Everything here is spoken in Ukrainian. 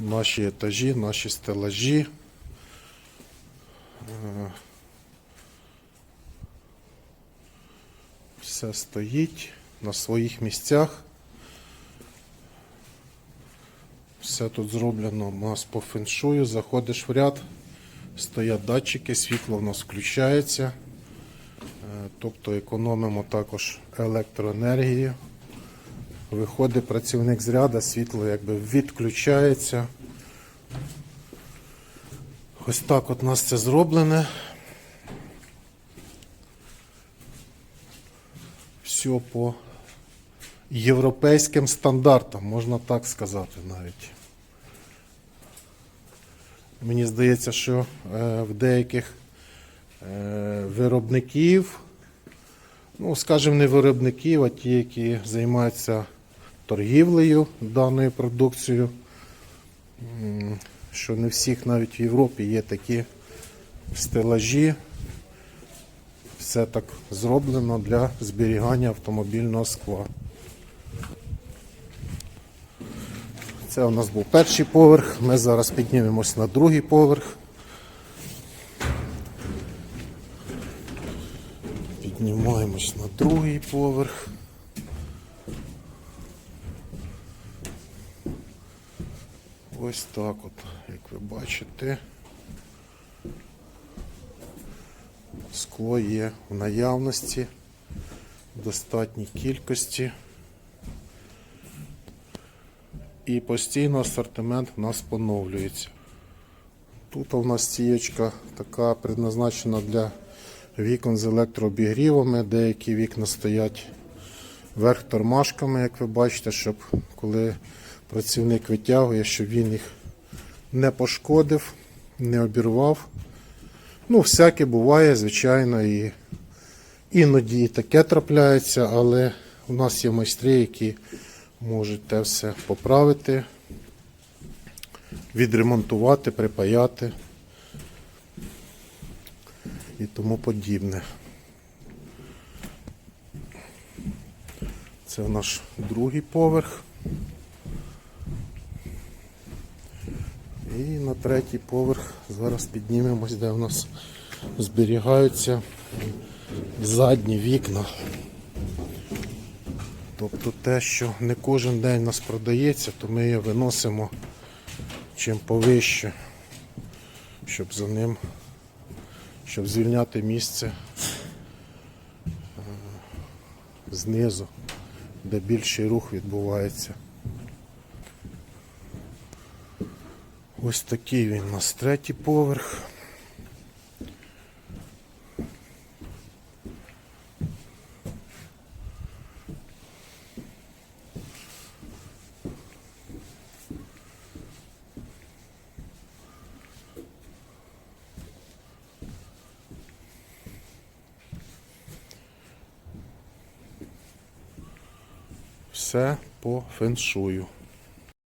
наші етажі, наші стелажі. Е, Все стоїть на своїх місцях. Все тут зроблено у нас по феншую. Заходиш в ряд, стоять датчики, світло в нас включається. Е, Тобто економимо також електроенергію. Виходить працівник з ряда, світло якби відключається. Ось так от у нас це зроблене. Все по європейським стандартам, можна так сказати навіть. Мені здається, що е, в деяких е, виробників, ну, скажімо, не виробників, а ті, які займаються торгівлею даною продукцією, що не всіх навіть в Європі є такі стелажі. Все так зроблено для зберігання автомобільного скла. Це у нас був перший поверх. Ми зараз піднімемось на другий поверх. Піднімаємось на другий поверх. Ось так от, як ви бачите. Скло є в наявності в достатній кількості. І постійно асортимент у нас поновлюється. Тут у нас стієчка така предназначена для вікон з електрообігрівами. Деякі вікна стоять вверх тормашками, як ви бачите, щоб коли працівник витягує, щоб він їх не пошкодив, не обірвав. Ну, всяке буває, звичайно, і іноді і таке трапляється, але у нас є майстри, які можуть те все поправити, відремонтувати, припаяти і тому подібне. Це наш другий поверх. І на третій поверх зараз піднімемось, де у нас зберігаються задні вікна. Тобто те, що не кожен день у нас продається, то ми його виносимо чим повище, щоб за ним, щоб звільняти місце е, знизу, де більший рух відбувається. Ось такий він у нас третій поверх. Все по феншую.